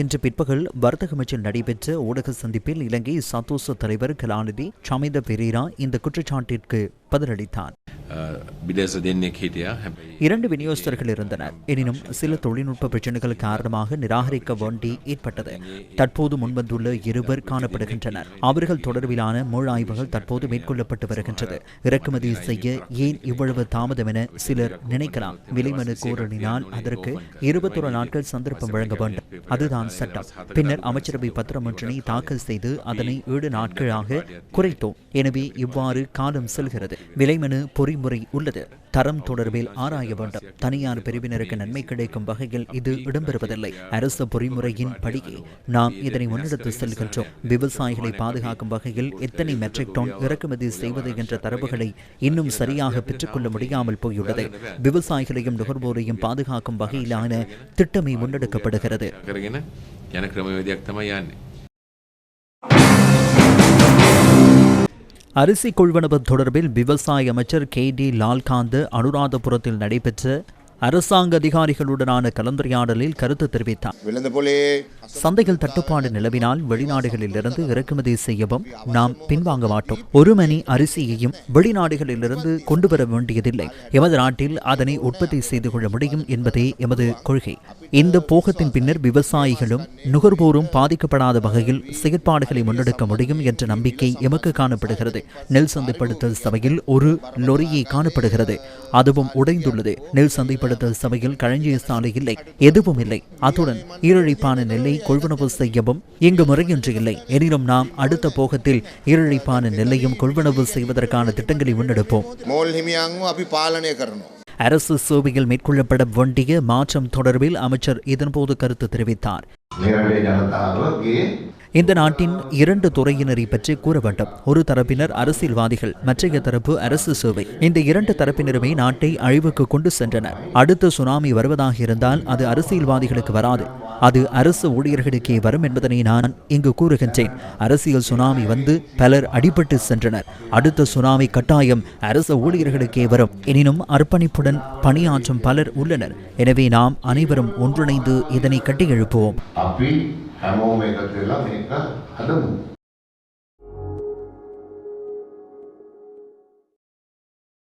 இன்று பிற்பகல் வர்த்தக அமைச்சர் நடைபெற்ற ஊடக சந்திப்பில் இலங்கை சத்தோச தலைவர் கலாநிதி சமித பெரேரா இந்த குற்றச்சாட்டிற்கு பதிலளித்தார். இரண்டு விநியோகஸ்தர்கள் இருந்தனர் எனினும் சில தொழில்நுட்ப பிரச்சனைகள் காரணமாக நிராகரிக்க வேண்டி ஏற்பட்டது. தற்போது முன்வந்துள்ள இருவர் காணப்படுகின்றனர். அவர்கள் தொடர்பிலான முள் ஆய்வுகள் தற்போது மேற்கொள்ளப்பட்டு வருகின்றது. இறக்குமதி செய்ய ஏன் இவ்வளவு தாமதம் என சிலர் நினைக்கலாம். விலைமனு கோரலினால் அதற்கு இருபத்தொரு நாட்கள் சந்தர்ப்பம் வழங்க வேண்டும். அதுதான் சட்டம். பின்னர் அமைச்சரவை பத்திரம் ஒன்றினை தாக்கல் செய்து அதனை ஏழு நாட்களாக குறைத்தோம். எனவே இவ்வாறு காலம் செல்கிறது. விலைமனு பொறி பொறிமுறை உள்ளது. தரம் தொடர்பில் ஆராய வேண்டும். தனியார் பிரிவினருக்கு நன்மை கிடைக்கும் வகையில் இது இடம்பெறுவதில்லை. அரசு பொறிமுறையின் படியே நாம் இதனை முன்னெடுத்து செல்கின்றோம். விவசாயிகளை பாதுகாக்கும் வகையில் எத்தனை மெட்ரிக் டன் இறக்குமதி செய்வது என்ற தரவுகளை இன்னும் சரியாக பெற்றுக்கொள்ள முடியாமல் போயுள்ளது. விவசாயிகளையும் நுகர்வோரையும் பாதுகாக்கும் வகையிலான திட்டமே முன்னெடுக்கப்படுகிறது. அரிசி கொள்வனவு தொடர்பில் விவசாய அமைச்சர் கே டி லால்காந்து அனுராதபுரத்தில் நடைபெற்ற அரசாங்க அதிகாரிகளுடனான கலந்துரையாடலில் கருத்து தெரிவித்தார். சந்தைகள் தட்டுப்பாடு நிலவினால் வெளிநாடுகளில் இறக்குமதி செய்யவும் நாம் பின்வாங்க மாட்டோம். ஒரு மணி அரிசியையும் வெளிநாடுகளில் கொண்டு வர வேண்டியதில்லை. எமது நாட்டில் அதனை உற்பத்தி செய்து கொள்ள முடியும் என்பதே எமது கொள்கை. இந்த போகத்தின் பின்னர் விவசாயிகளும் நுகர்வோரும் பாதிக்கப்படாத வகையில் செயற்பாடுகளை முன்னெடுக்க முடியும் என்ற நம்பிக்கை எமக்கு காணப்படுகிறது. நெல் சந்தைப்படுத்தல் சபையில் ஒரு லொரியை காணப்படுகிறது. அதுவும் உடைந்துள்ளது. நெல் சந்தைப்படுத்த பயன்படுத்த சபையில் கழஞ்சிய சாலை இல்லை எதுவும் இல்லை. அத்துடன் ஈரழிப்பான நெல்லை கொள்வனவு செய்யவும் இங்கு முறையொன்று இல்லை. எனினும் நாம் அடுத்த போகத்தில் ஈரழிப்பான நெல்லையும் கொள்வனவு செய்வதற்கான திட்டங்களை முன்னெடுப்போம். அரசு சேவையில் மேற்கொள்ளப்பட வேண்டிய மாற்றம் தொடர்பில் அமைச்சர் இதன்போது கருத்து தெரிவித்தார். இந்த நாட்டின் இரண்டு துறையினரை பற்றி கூற வேண்டும். ஒரு தரப்பினர் அரசியல்வாதிகள் மற்றைய தரப்பு அரசு சேவை. இந்த இரண்டு தரப்பினருமே நாட்டை அழிவுக்கு கொண்டு சென்றனர். அடுத்த சுனாமி வருவதாக இருந்தால் அது அரசியல்வாதிகளுக்கு வராது. அது அரசு ஊழியர்களுக்கே வரும் என்பதனை நான் இங்கு கூறுகின்றேன். அரசியல் சுனாமி வந்து பலர் அடிபட்டு சென்றனர். அடுத்த சுனாமி கட்டாயம் அரசு ஊழியர்களுக்கே வரும். எனினும் அர்ப்பணிப்புடன் பணியாற்றும் பலர் உள்ளனர். எனவே நாம் அனைவரும் ஒன்றிணைந்து இதனை கட்டி எழுப்புவோம்